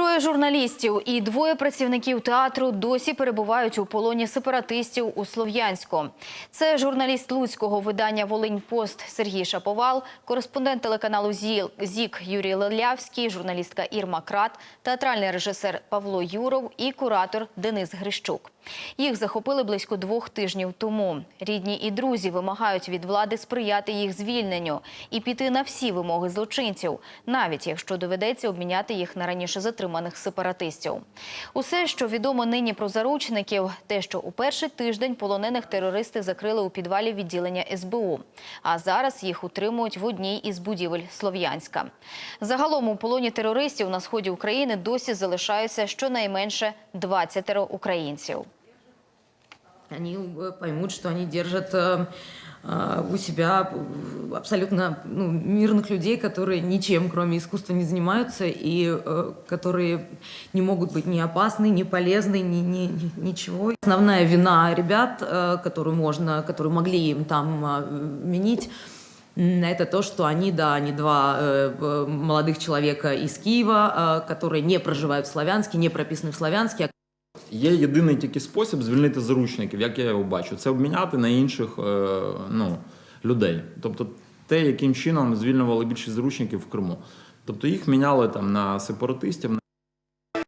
Троє журналістів і двоє працівників театру досі перебувають у полоні сепаратистів у Слов'янську. Це журналіст луцького видання Волинь Пост Сергій Шаповал, кореспондент телеканалу ЗІК Юрій Лелявський, журналістка Ірма Крат, театральний режисер Павло Юров і куратор Денис Грищук. Їх захопили близько двох тижнів тому. Рідні і друзі вимагають від влади сприяти їх звільненню і піти на всі вимоги злочинців, навіть якщо доведеться обміняти їх на раніше затриманих сепаратистів. Усе, що відомо нині про заручників, те, що у перший тиждень полонених терористи закрили у підвалі відділення СБУ, а зараз їх утримують в одній із будівель Слов'янська. Загалом у полоні терористів на сході України досі залишаються щонайменше 20 українців. Они э, поймут, что они держат э, э, у себя абсолютно ну, мирных людей, которые ничем, кроме искусства, не занимаются и э, которые не могут быть ни опасны, ни полезны, ни, ни- ни- ничего. Основная вина ребят, э, которую можно, которую могли им там э, вменить, это то, что они, да, они два э, молодых человека из Киева, э, которые не проживают в Славянске, не прописаны в Славянске, Є єдиний тільки спосіб звільнити заручників, як я його бачу, це обміняти на інших е, ну, людей. Тобто те, яким чином звільнювали більшість заручників в Криму. Тобто їх міняли там на сепаратистів,